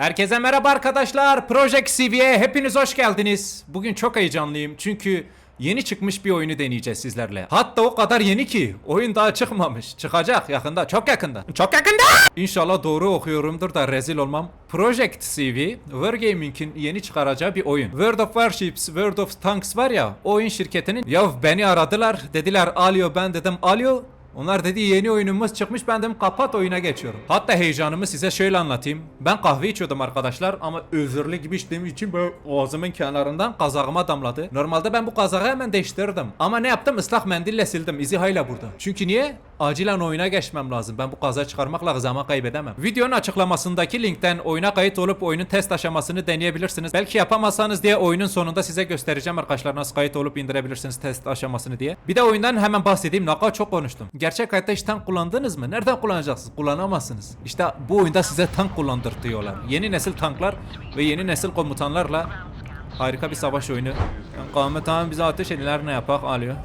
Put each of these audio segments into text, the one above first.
Herkese merhaba arkadaşlar. Project CV'ye hepiniz hoş geldiniz. Bugün çok heyecanlıyım çünkü yeni çıkmış bir oyunu deneyeceğiz sizlerle. Hatta o kadar yeni ki oyun daha çıkmamış. Çıkacak yakında, çok yakında. Çok yakında! İnşallah doğru okuyorumdur da rezil olmam. Project CV, Wargaming'in yeni çıkaracağı bir oyun. World of Warships, World of Tanks var ya, oyun şirketinin ya beni aradılar. Dediler alıyor ben dedim alıyor. Onlar dedi yeni oyunumuz çıkmış ben dedim kapat oyuna geçiyorum. Hatta heyecanımı size şöyle anlatayım. Ben kahve içiyordum arkadaşlar ama özürlü gibi içtiğim için böyle ağzımın kenarından kazağıma damladı. Normalde ben bu kazağı hemen değiştirirdim. Ama ne yaptım ıslak mendille sildim. İzi hala burada. Çünkü niye? Acilen oyuna geçmem lazım. Ben bu kazağı çıkarmakla zaman kaybedemem. Videonun açıklamasındaki linkten oyuna kayıt olup oyunun test aşamasını deneyebilirsiniz. Belki yapamazsanız diye oyunun sonunda size göstereceğim arkadaşlar nasıl kayıt olup indirebilirsiniz test aşamasını diye. Bir de oyundan hemen bahsedeyim. Kadar çok konuştum. Gerçek hayatta hiç tank kullandınız mı? Nereden kullanacaksınız? Kullanamazsınız. İşte bu oyunda size tank kullandırtıyorlar. Yeni nesil tanklar ve yeni nesil komutanlarla harika bir savaş oyunu. Kavme tamam bize ateş ediler ne yapak alıyor.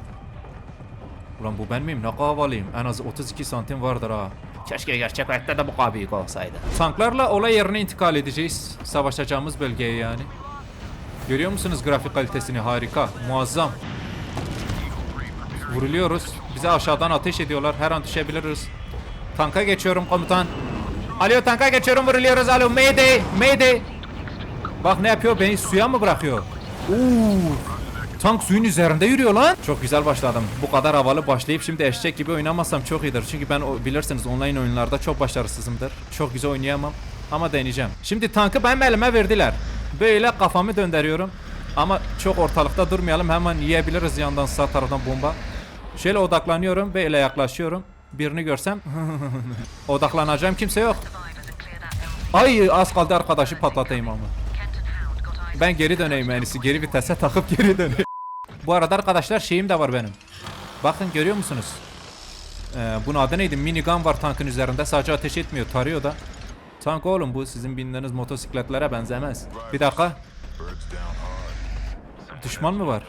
Ulan bu ben miyim? Ne kadar havalıyım. En az 32 santim vardır ha. Keşke gerçek hayatta da bu kadar büyük olsaydı. Tanklarla olay yerine intikal edeceğiz. Savaşacağımız bölgeye yani. Görüyor musunuz grafik kalitesini? Harika. Muazzam. Vuruluyoruz. Bize aşağıdan ateş ediyorlar. Her an düşebiliriz. Tanka geçiyorum komutan. Alo tanka geçiyorum vuruluyoruz. Alo mayday mayday. Bak ne yapıyor beni suya mı bırakıyor? Uuu. Tank suyun üzerinde yürüyor lan. Çok güzel başladım. Bu kadar havalı başlayıp şimdi eşek gibi oynamazsam çok iyidir. Çünkü ben bilirsiniz online oyunlarda çok başarısızımdır. Çok güzel oynayamam. Ama deneyeceğim. Şimdi tankı benim elime verdiler. Böyle kafamı döndürüyorum. Ama çok ortalıkta durmayalım. Hemen yiyebiliriz yandan sağ taraftan bomba. Şöyle odaklanıyorum. Böyle yaklaşıyorum. Birini görsem. Odaklanacağım kimse yok. Ay az kaldı arkadaşı patlatayım ama. Ben geri döneyim en iyisi. Geri vitese takıp geri döneyim. Bu arada arkadaşlar şeyim de var benim. Bakın görüyor musunuz? Ee, bunun adı neydi? Minigun var tankın üzerinde. Sadece ateş etmiyor. Tarıyor da. Tank oğlum bu sizin bindiğiniz motosikletlere benzemez. Bir dakika. Düşman mı var?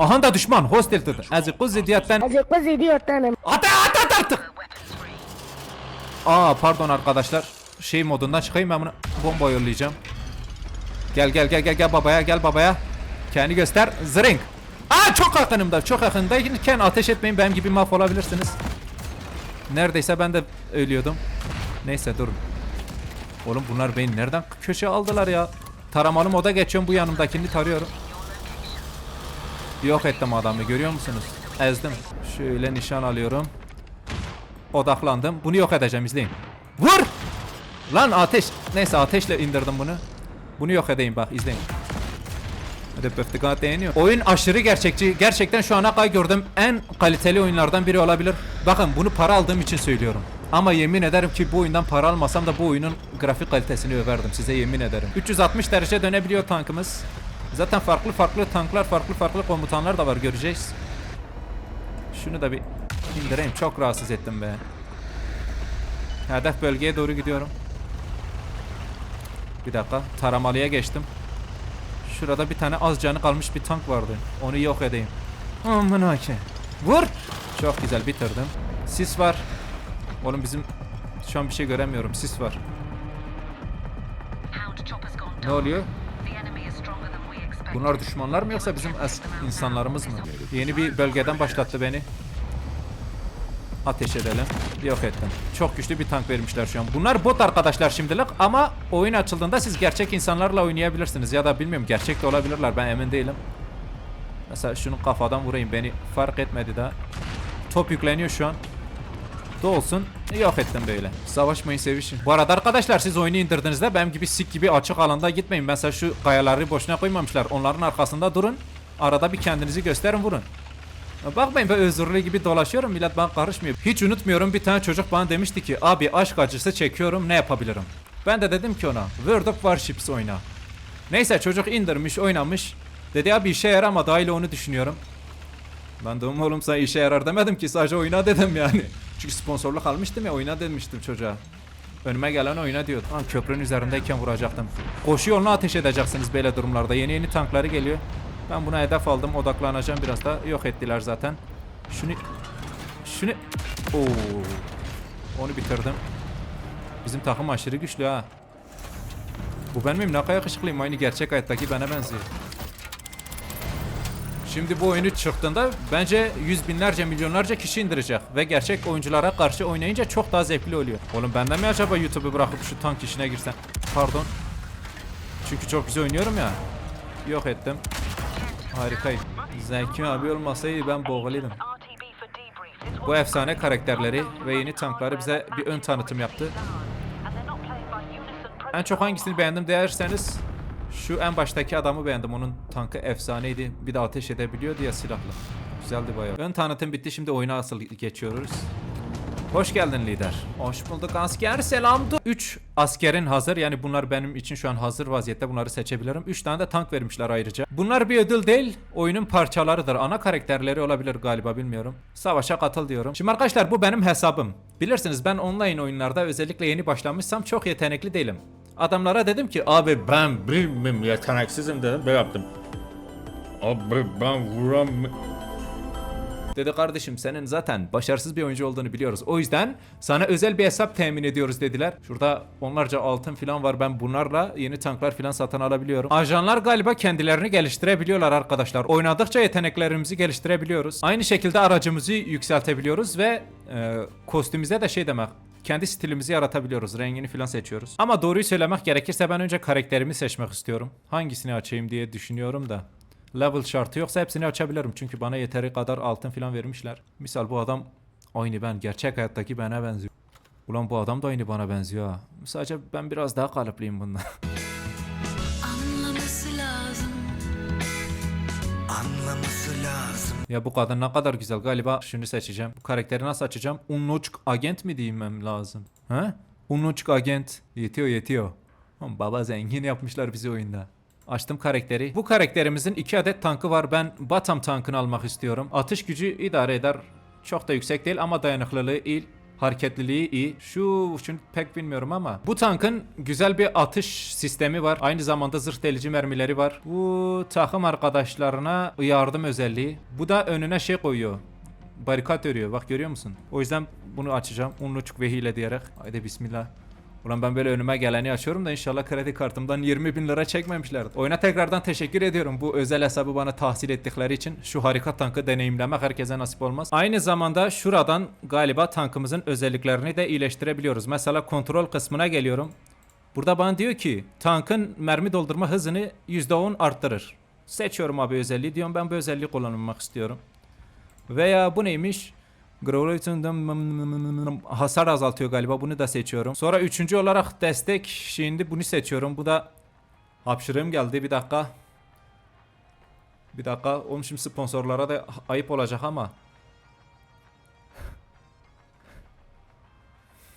Aha da düşman. Hostel dedi. Azıcık zidiyetten. Azıcık idiotanım. At at at artık. Aa pardon arkadaşlar. Şey modundan çıkayım ben bunu bomba yollayacağım. Gel gel gel gel gel babaya gel babaya. Kendi göster. Zring. Aa çok yakınımda çok yakındayken ateş etmeyin benim gibi mahvolabilirsiniz. Neredeyse ben de ölüyordum. Neyse durun. Oğlum bunlar beni nereden köşe aldılar ya? Taramalı moda geçiyorum bu yanımdakini tarıyorum. Yok ettim adamı görüyor musunuz? Ezdim. Şöyle nişan alıyorum. Odaklandım. Bunu yok edeceğim izleyin. Vur! Lan ateş. Neyse ateşle indirdim bunu. Bunu yok edeyim bak izleyin. Oyun aşırı gerçekçi. Gerçekten şu ana kadar gördüğüm en kaliteli oyunlardan biri olabilir. Bakın bunu para aldığım için söylüyorum. Ama yemin ederim ki bu oyundan para almasam da bu oyunun grafik kalitesini överdim size yemin ederim. 360 derece dönebiliyor tankımız. Zaten farklı farklı tanklar, farklı farklı komutanlar da var göreceğiz. Şunu da bir indireyim. Çok rahatsız ettim be. Hedef bölgeye doğru gidiyorum. Bir dakika. Taramalıya geçtim. Şurada bir tane az canı kalmış bir tank vardı. Onu yok edeyim. Aman hake. Vur. Çok güzel bitirdim. Sis var. Oğlum bizim şu an bir şey göremiyorum. Sis var. Ne oluyor? Bunlar düşmanlar mı yoksa bizim insanlarımız mı? Yeni bir bölgeden başlattı beni. Ateş edelim. Yok ettim. Çok güçlü bir tank vermişler şu an. Bunlar bot arkadaşlar şimdilik ama oyun açıldığında siz gerçek insanlarla oynayabilirsiniz. Ya da bilmiyorum gerçek de olabilirler ben emin değilim. Mesela şunu kafadan vurayım beni fark etmedi daha. Top yükleniyor şu an. Dolsun. Yok ettim böyle. Savaşmayın sevişin. Bu arada arkadaşlar siz oyunu indirdiğinizde benim gibi sik gibi açık alanda gitmeyin. Mesela şu kayaları boşuna koymamışlar. Onların arkasında durun. Arada bir kendinizi gösterin vurun. Bakmayın ben özürlü gibi dolaşıyorum millet bana karışmıyor. Hiç unutmuyorum bir tane çocuk bana demişti ki abi aşk acısı çekiyorum ne yapabilirim? Ben de dedim ki ona World of Warships oyna. Neyse çocuk indirmiş oynamış. Dedi abi işe yaramadı hala onu düşünüyorum. Ben de oğlum sen işe yarar demedim ki sadece oyna dedim yani. Çünkü sponsorluk almıştım ya oyna demiştim çocuğa. Önüme gelen oyna diyordu. Lan köprünün üzerindeyken vuracaktım. Koşu yoluna ateş edeceksiniz böyle durumlarda. Yeni yeni tankları geliyor. Ben buna hedef aldım. Odaklanacağım biraz da. Yok ettiler zaten. Şunu... Şunu... Oo. Onu bitirdim. Bizim takım aşırı güçlü ha. Bu ben miyim? Ne kadar yakışıklıyım. Aynı gerçek hayattaki bana benziyor. Şimdi bu oyunu çıktığında bence yüz binlerce milyonlarca kişi indirecek ve gerçek oyunculara karşı oynayınca çok daha zevkli oluyor. Oğlum benden mi acaba YouTube'u bırakıp şu tank işine girsem? Pardon. Çünkü çok güzel oynuyorum ya. Yok ettim. Harikayım. Zeki abi olmasaydı ben boğuluyordum. Bu efsane karakterleri ve yeni tankları bize bir ön tanıtım yaptı. En çok hangisini beğendim derseniz şu en baştaki adamı beğendim. Onun tankı efsaneydi. Bir de ateş edebiliyor diye silahla. Güzeldi bayağı. Ön tanıtım bitti. Şimdi oyuna asıl geçiyoruz. Hoş geldin lider. Hoş bulduk asker. Selamdı. 3 askerin hazır. Yani bunlar benim için şu an hazır vaziyette. Bunları seçebilirim. 3 tane de tank vermişler ayrıca. Bunlar bir ödül değil. Oyunun parçalarıdır. Ana karakterleri olabilir galiba bilmiyorum. Savaşa katıl diyorum. Şimdi arkadaşlar bu benim hesabım. Bilirsiniz ben online oyunlarda özellikle yeni başlamışsam çok yetenekli değilim. Adamlara dedim ki abi Ben bilmem yeteneksizim dedim ben yaptım. Abi ben vuram... Dedi kardeşim senin zaten başarısız bir oyuncu olduğunu biliyoruz. O yüzden sana özel bir hesap temin ediyoruz dediler. Şurada onlarca altın falan var. Ben bunlarla yeni tanklar falan satın alabiliyorum. Ajanlar galiba kendilerini geliştirebiliyorlar arkadaşlar. Oynadıkça yeteneklerimizi geliştirebiliyoruz. Aynı şekilde aracımızı yükseltebiliyoruz ve e, kostümümüze de şey demek kendi stilimizi yaratabiliyoruz. Rengini falan seçiyoruz. Ama doğruyu söylemek gerekirse ben önce karakterimi seçmek istiyorum. Hangisini açayım diye düşünüyorum da. Level şartı yoksa hepsini açabilirim. Çünkü bana yeteri kadar altın falan vermişler. Misal bu adam aynı ben. Gerçek hayattaki bana benziyor. Ulan bu adam da aynı bana benziyor ha. Sadece ben biraz daha kalıplıyım bundan. Anlaması lazım. Anlaması lazım. Ya bu kadın ne kadar güzel. Galiba şunu seçeceğim. Bu karakteri nasıl açacağım? Unlock agent mi diyeyim lazım? Ha? Unlock agent. Yetiyor yetiyor. Baba zengin yapmışlar bizi oyunda. Açtım karakteri. Bu karakterimizin iki adet tankı var. Ben Batam tankını almak istiyorum. Atış gücü idare eder. Çok da yüksek değil ama dayanıklılığı iyi. Hareketliliği iyi. Şu şunu pek bilmiyorum ama. Bu tankın güzel bir atış sistemi var. Aynı zamanda zırh delici mermileri var. Bu takım arkadaşlarına yardım özelliği. Bu da önüne şey koyuyor. Barikat örüyor. Bak görüyor musun? O yüzden bunu açacağım. Unluçuk ve hile diyerek. Haydi bismillah. Ulan ben böyle önüme geleni açıyorum da inşallah kredi kartımdan 20 bin lira çekmemişler. Oyuna tekrardan teşekkür ediyorum bu özel hesabı bana tahsil ettikleri için. Şu harika tankı deneyimlemek herkese nasip olmaz. Aynı zamanda şuradan galiba tankımızın özelliklerini de iyileştirebiliyoruz. Mesela kontrol kısmına geliyorum. Burada bana diyor ki tankın mermi doldurma hızını %10 arttırır. Seçiyorum abi özelliği diyorum ben bu özelliği kullanmak istiyorum. Veya bu neymiş? Hasar azaltıyor galiba. Bunu da seçiyorum. Sonra üçüncü olarak destek şeyinde bunu seçiyorum. Bu da hapşırığım geldi. Bir dakika. Bir dakika. Oğlum şimdi sponsorlara da ayıp olacak ama.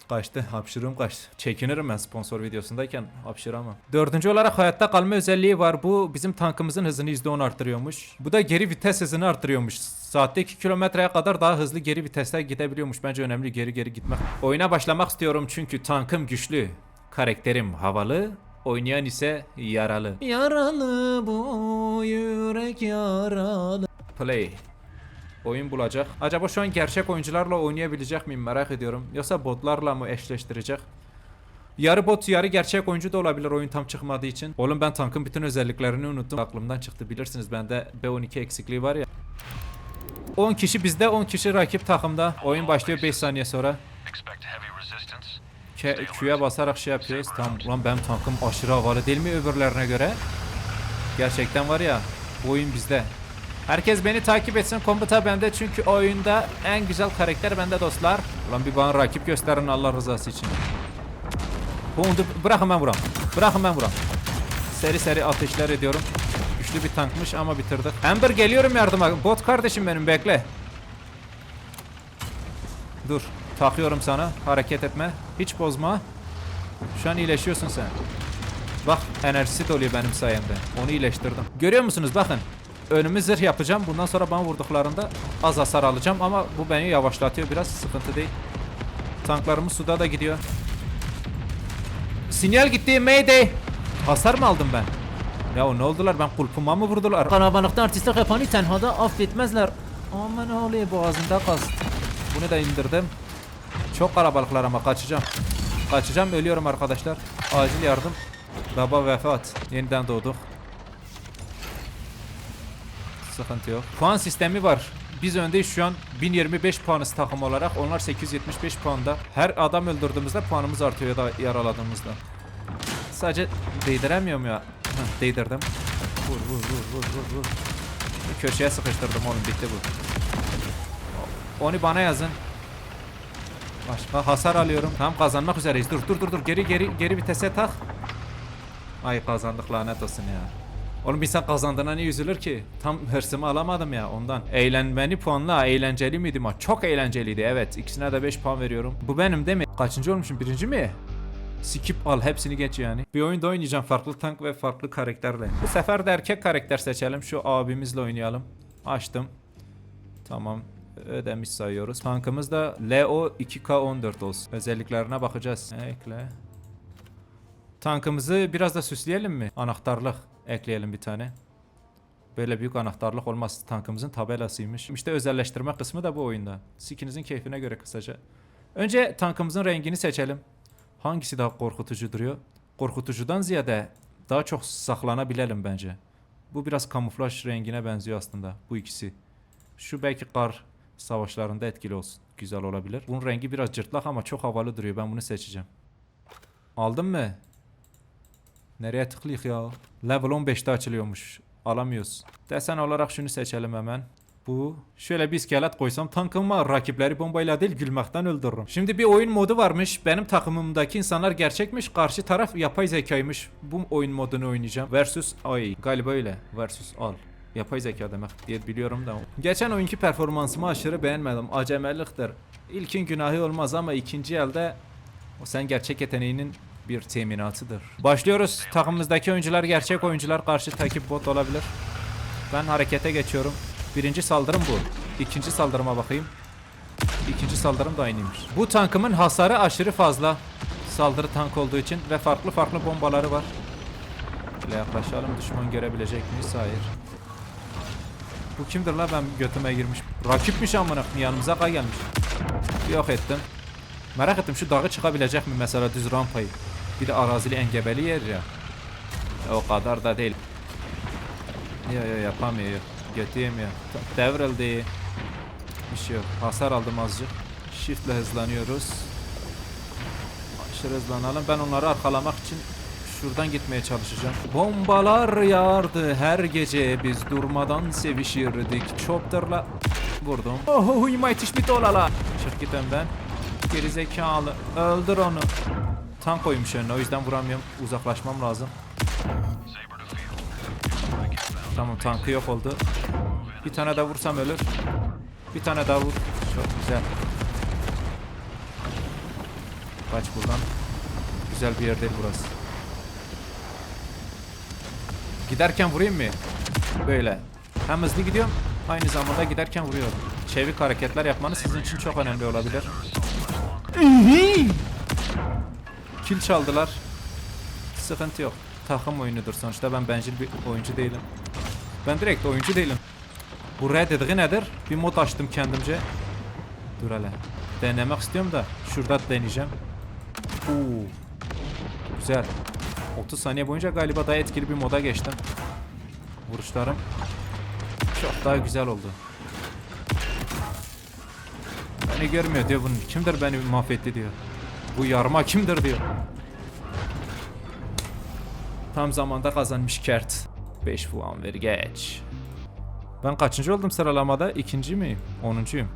Kaçtı. Hapşırığım kaçtı. Çekinirim ben sponsor videosundayken hapşıramam. Dördüncü olarak hayatta kalma özelliği var. Bu bizim tankımızın hızını %10 arttırıyormuş. Bu da geri vites hızını arttırıyormuş. Saatte 2 kilometreye kadar daha hızlı geri viteste gidebiliyormuş. Bence önemli geri geri gitmek. Oyuna başlamak istiyorum çünkü tankım güçlü. Karakterim havalı. Oynayan ise yaralı. Yaralı bu yürek yaralı. Play. Oyun bulacak. Acaba şu an gerçek oyuncularla oynayabilecek miyim merak ediyorum. Yoksa botlarla mı eşleştirecek? Yarı bot yarı gerçek oyuncu da olabilir oyun tam çıkmadığı için. Oğlum ben tankın bütün özelliklerini unuttum. Aklımdan çıktı bilirsiniz bende B12 eksikliği var ya. 10 kişi bizde 10 kişi rakip takımda. Oyun başlıyor 5 saniye sonra. Q'ya basarak şey yapıyoruz. Tamam ulan benim tankım aşırı havalı değil mi öbürlerine göre? Gerçekten var ya bu oyun bizde. Herkes beni takip etsin komuta bende çünkü oyunda en güzel karakter bende dostlar. Ulan bir bana rakip gösterin Allah rızası için. Bunu bırakın ben vuram. Bırakın ben vuram. Seri seri ateşler ediyorum. Güçlü bir tankmış ama bitirdik. Amber geliyorum yardıma. Bot kardeşim benim bekle. Dur. Takıyorum sana. Hareket etme. Hiç bozma. Şu an iyileşiyorsun sen. Bak enerjisi doluyor benim sayemde. Onu iyileştirdim. Görüyor musunuz? Bakın. Önümü zırh yapacağım. Bundan sonra bana vurduklarında az hasar alacağım ama bu beni yavaşlatıyor biraz. Sıkıntı değil. Tanklarımız suda da gidiyor. Sinyal gitti. Mayday. Hasar mı aldım ben? Ya ne oldular? Ben kulpuma mı vurdular? Kalabalıkta artistlik yapanı tenhada affetmezler. Aman oluyor boğazında kalsın. Bunu da indirdim. Çok kalabalıklar ama kaçacağım. Kaçacağım ölüyorum arkadaşlar. Acil yardım. Baba vefat. Yeniden doğduk. Sıkıntı yok. Puan sistemi var. Biz öndeyiz şu an 1025 puanız takım olarak. Onlar 875 puanda. Her adam öldürdüğümüzde puanımız artıyor ya da yaraladığımızda. Sadece değdiremiyorum ya. Heh, değdirdim. Vur vur vur vur vur vur. Köşeye sıkıştırdım oğlum bitti bu. Onu bana yazın. Başka hasar alıyorum. Tam kazanmak üzereyiz. Dur dur dur dur. Geri geri geri vitese tak. Ay kazandık lanet olsun ya. Oğlum insan kazandığına niye üzülür ki? Tam hırsımı alamadım ya ondan. Eğlenmeni puanla eğlenceli miydi maç? Çok eğlenceliydi evet. İkisine de 5 puan veriyorum. Bu benim değil mi? Kaçıncı olmuşum? Birinci mi? Skip al hepsini geç yani. Bir oyunda oynayacağım farklı tank ve farklı karakterle. Bu sefer de erkek karakter seçelim. Şu abimizle oynayalım. Açtım. Tamam. Ödemiş sayıyoruz. Tankımız da LO 2K14 olsun. Özelliklerine bakacağız. Ekle. Tankımızı biraz da süsleyelim mi? Anahtarlık ekleyelim bir tane. Böyle büyük anahtarlık olmaz. Tankımızın tabelasıymış. İşte özelleştirme kısmı da bu oyunda. Sikinizin keyfine göre kısaca. Önce tankımızın rengini seçelim. Hangisi daha korkutucu duruyor? Korkutucudan ziyade daha çok saklanabilelim bence. Bu biraz kamuflaj rengine benziyor aslında bu ikisi. Şu belki kar savaşlarında etkili olsun. Güzel olabilir. Bunun rengi biraz cırtlak ama çok havalı duruyor. Ben bunu seçeceğim. Aldın mı? Nereye tıklayık ya? Level 15'te açılıyormuş. Alamıyoruz. Desen olarak şunu seçelim hemen. Bu. Şöyle bir iskelet koysam tankıma rakipleri bombayla değil gülmekten öldürürüm. Şimdi bir oyun modu varmış. Benim takımımdaki insanlar gerçekmiş. Karşı taraf yapay zekaymış. Bu oyun modunu oynayacağım. Versus ay galiba öyle. Versus al. Yapay zeka demek diye biliyorum da. Geçen oyunki performansımı aşırı beğenmedim. Acemeliktir. İlkin günahı olmaz ama ikinci elde o sen gerçek yeteneğinin bir teminatıdır. Başlıyoruz. Takımımızdaki oyuncular gerçek oyuncular. Karşı takip bot olabilir. Ben harekete geçiyorum. Birinci saldırım bu. İkinci saldırıma bakayım. İkinci saldırım da aynıymış. Bu tankımın hasarı aşırı fazla. Saldırı tank olduğu için ve farklı farklı bombaları var. Şöyle yaklaşalım. Düşman görebilecek miyiz? Hayır. Bu kimdir la ben götüme girmiş. Rakipmiş amına yanımıza kay gelmiş. Yok ettim. Merak ettim şu dağı çıkabilecek mi mesela düz rampayı. Bir de arazili engebeli yer ya. O kadar da değil. Yo yo yapamıyor. Götü yemiyor. Ta- Devrildi. Bir şey yok. Hasar aldım azıcık. Shift ile hızlanıyoruz. Aşırı hızlanalım. Ben onları arkalamak için şuradan gitmeye çalışacağım. Bombalar yağardı her gece biz durmadan sevişirdik. Chopter'la vurdum. Oh, you might teach me to olala. Çık git önden. Geri zekalı. Öldür onu. Tank koymuş önüne o yüzden vuramıyorum. Uzaklaşmam lazım. Tamam tankı yok oldu. Bir tane daha vursam ölür. Bir tane daha vur. Çok güzel. Kaç buradan. Güzel bir yer değil burası. Giderken vurayım mı? Böyle. Hem hızlı gidiyorum. Aynı zamanda giderken vuruyorum. Çevik hareketler yapmanız sizin için çok önemli olabilir. Kill çaldılar. Sıkıntı yok. Takım oyunudur sonuçta ben bencil bir oyuncu değilim. Ben direkt oyuncu değilim. Bu red dediği nedir? Bir mod açtım kendimce. Dur hele. Denemek istiyorum da şurada deneyeceğim. Oo. Güzel. 30 saniye boyunca galiba daha etkili bir moda geçtim. Vuruşlarım çok daha güzel oldu. Beni görmüyor diyor bunun. Kimdir beni mahvetti diyor. Bu yarma kimdir diyor. Tam zamanda kazanmış kert. 5 puan ver geç. Ben kaçıncı oldum sıralamada? İkinci miyim? Onuncuyum.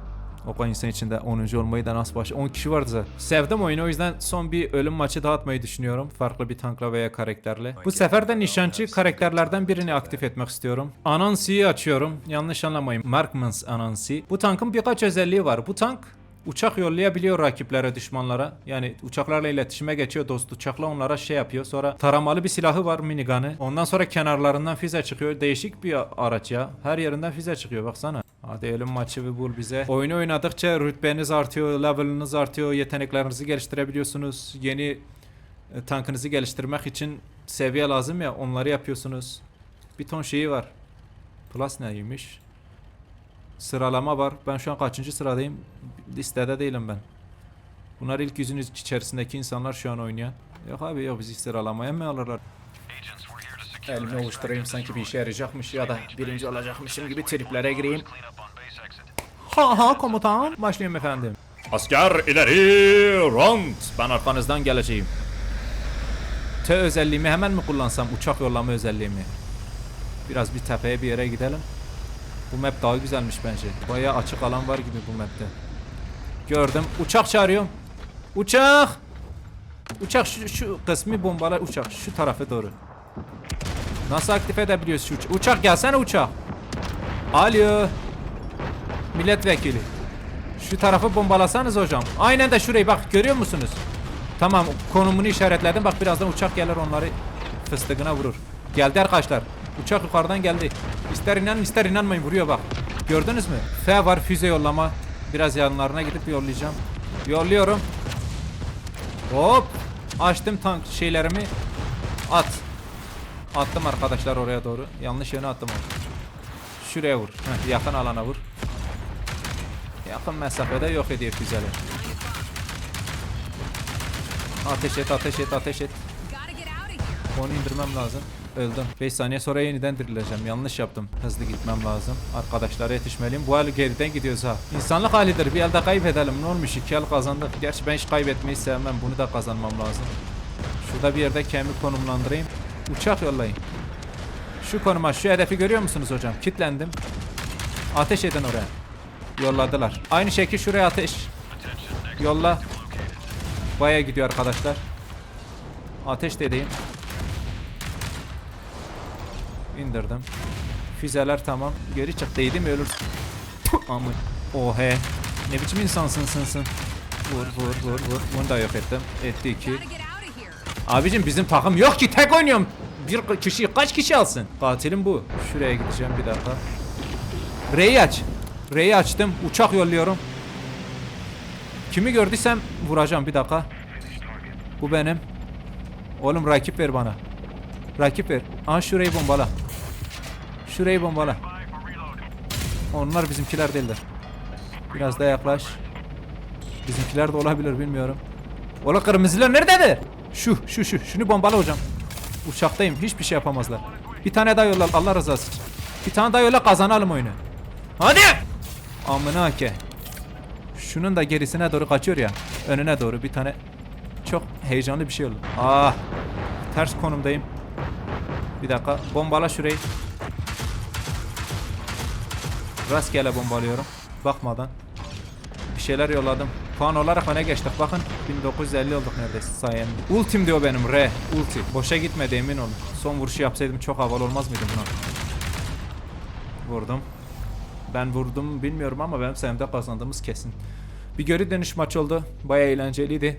O kadar insan içinde 10. olmayı da nasıl baş... 10 kişi vardı zaten. Sevdim oyunu o yüzden son bir ölüm maçı dağıtmayı düşünüyorum. Farklı bir tankla veya karakterle. Bu sefer de nişancı karakterlerden birini aktif etmek istiyorum. Anansi'yi açıyorum. Yanlış anlamayın. Markmans Anansi. Bu tankın birkaç özelliği var. Bu tank Uçak yollayabiliyor rakiplere, düşmanlara. Yani uçaklarla iletişime geçiyor dost uçakla onlara şey yapıyor. Sonra taramalı bir silahı var minigun'ı. Ondan sonra kenarlarından füze çıkıyor. Değişik bir araç ya. Her yerinden füze çıkıyor baksana. Hadi ölüm maçı bir bul bize. Oyunu oynadıkça rütbeniz artıyor, level'ınız artıyor, yeteneklerinizi geliştirebiliyorsunuz. Yeni e, tankınızı geliştirmek için seviye lazım ya onları yapıyorsunuz. Bir ton şeyi var. Plus neymiş? Sıralama var. Ben şu an kaçıncı sıradayım? Listede değilim ben. Bunlar ilk yüzün içerisindeki insanlar şu an oynayan. Yok abi yok bizi sıralamaya mı alırlar? Elimi ovuşturayım sanki bir işe yarayacakmış ya da birinci olacakmışım gibi triplere gireyim. Ha ha komutan. Başlayayım efendim. Asker ileri rond. Ben arkanızdan geleceğim. T özelliğimi hemen mi kullansam? Uçak yollama özelliğimi. Biraz bir tepeye bir yere gidelim. Bu map daha güzelmiş bence. Bayağı açık alan var gibi bu mapte. Gördüm. Uçak çağırıyorum. Uçak! Uçak şu, şu kısmı bombalar uçak. Şu tarafa doğru. Nasıl aktif edebiliyoruz şu uçak? Uçak gelsene uçak. Alo. Milletvekili. Şu tarafı bombalasanız hocam. Aynen de şurayı bak görüyor musunuz? Tamam konumunu işaretledim. Bak birazdan uçak gelir onları fıstığına vurur. Geldi arkadaşlar. Uçak yukarıdan geldi. İster inanın ister inanmayın vuruyor bak. Gördünüz mü? F var füze yollama. Biraz yanlarına gidip yollayacağım. Yolluyorum. Hop. Açtım tank şeylerimi. At. Attım arkadaşlar oraya doğru. Yanlış yöne attım. Şuraya vur. Heh, yakın alana vur. Yakın mesafede yok ediyor füzeler. Ateş et, ateş et, ateş et. Onu indirmem lazım. Öldüm. 5 saniye sonra yeniden dirileceğim. Yanlış yaptım. Hızlı gitmem lazım. Arkadaşlara yetişmeliyim. Bu el geriden gidiyoruz ha. İnsanlık halidir. Bir elde kaybedelim. Ne olmuş? İki el kazandık. Gerçi ben hiç kaybetmeyi sevmem. Bunu da kazanmam lazım. Şurada bir yerde kendimi konumlandırayım. Uçak yollayın. Şu konuma, şu hedefi görüyor musunuz hocam? Kitlendim. Ateş edin oraya. Yolladılar. Aynı şekil şuraya ateş. Yolla. Baya gidiyor arkadaşlar. Ateş dediğim. İndirdim. Füzeler tamam. Geri çık değdi mi ölür. Puh, Amın. Oh he. Ne biçim insansın sınsın. Vur vur vur vur. Bunu da yok ettim. Etti iki. Abicim bizim takım yok ki tek oynuyorum. Bir kişi kaç kişi alsın? Katilim bu. Şuraya gideceğim bir dakika. R'yi aç. R'yi açtım. Uçak yolluyorum. Kimi gördüysem vuracağım bir dakika. Bu benim. Oğlum rakip ver bana. Rakip ver. Aha şurayı bombala. Şurayı bombala. Onlar bizimkiler değiller. Biraz daha yaklaş. Bizimkiler de olabilir bilmiyorum. Ola kırmızılar nerededir? Şu, şu, şu. Şunu bombala hocam. Uçaktayım. Hiçbir şey yapamazlar. Bir tane daha yolla. Allah rızası için. Bir tane daha yolla kazanalım oyunu. Hadi! Amına ke. Şunun da gerisine doğru kaçıyor ya. Önüne doğru bir tane. Çok heyecanlı bir şey oldu. Ah. Ters konumdayım. Bir dakika. Bombala şurayı. Rastgele bombalıyorum. Bakmadan. Bir şeyler yolladım. Puan olarak öne geçtik. Bakın 1950 olduk neredeyse sayemde. Ultim diyor benim R. Ulti. Boşa gitmedi emin olun. Son vuruşu yapsaydım çok havalı olmaz mıydı buna? Vurdum. Ben vurdum bilmiyorum ama benim sayemde kazandığımız kesin. Bir geri dönüş maç oldu. Baya eğlenceliydi.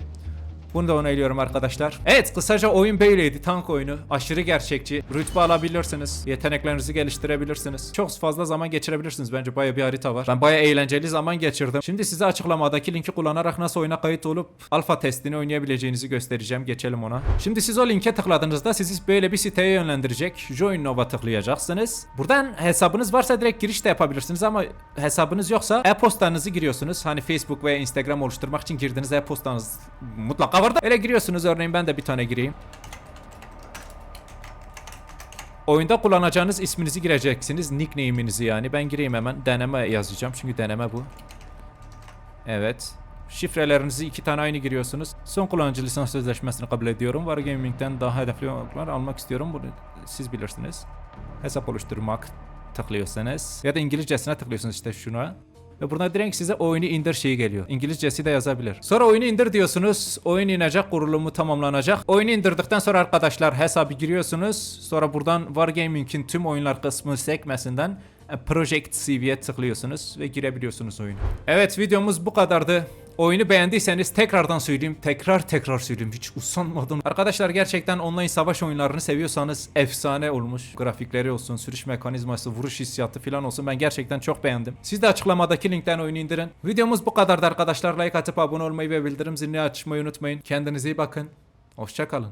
Bunu da onaylıyorum arkadaşlar. Evet kısaca oyun böyleydi. Tank oyunu. Aşırı gerçekçi. Rütbe alabilirsiniz. Yeteneklerinizi geliştirebilirsiniz. Çok fazla zaman geçirebilirsiniz. Bence baya bir harita var. Ben baya eğlenceli zaman geçirdim. Şimdi size açıklamadaki linki kullanarak nasıl oyuna kayıt olup alfa testini oynayabileceğinizi göstereceğim. Geçelim ona. Şimdi siz o linke tıkladığınızda sizi böyle bir siteye yönlendirecek. Join Nova tıklayacaksınız. Buradan hesabınız varsa direkt giriş de yapabilirsiniz ama hesabınız yoksa e-postanızı giriyorsunuz. Hani Facebook veya Instagram oluşturmak için girdiğiniz e-postanız mutlaka var da. Öyle giriyorsunuz örneğin ben de bir tane gireyim. Oyunda kullanacağınız isminizi gireceksiniz. Nickname'inizi yani. Ben gireyim hemen. Deneme yazacağım. Çünkü deneme bu. Evet. Şifrelerinizi iki tane aynı giriyorsunuz. Son kullanıcı lisans sözleşmesini kabul ediyorum. Wargaming'den daha hedefli oyuncular almak istiyorum. Bunu siz bilirsiniz. Hesap oluşturmak tıklıyorsanız ya da İngilizcesine tıklıyorsunuz işte şuna. Ve burada direkt size oyunu indir şeyi geliyor. İngilizcesi de yazabilir. Sonra oyunu indir diyorsunuz. Oyun inecek, kurulumu tamamlanacak. Oyunu indirdikten sonra arkadaşlar hesabı giriyorsunuz. Sonra buradan Wargaming'in tüm oyunlar kısmı sekmesinden Project CV'ye tıklıyorsunuz ve girebiliyorsunuz oyunu. Evet videomuz bu kadardı. Oyunu beğendiyseniz tekrardan söyleyeyim. Tekrar tekrar söyleyeyim. Hiç usanmadım. Arkadaşlar gerçekten online savaş oyunlarını seviyorsanız efsane olmuş. Grafikleri olsun, sürüş mekanizması, vuruş hissiyatı falan olsun. Ben gerçekten çok beğendim. Siz de açıklamadaki linkten oyunu indirin. Videomuz bu kadardı arkadaşlar. Like atıp abone olmayı ve bildirim zilini açmayı unutmayın. Kendinize iyi bakın. Hoşçakalın.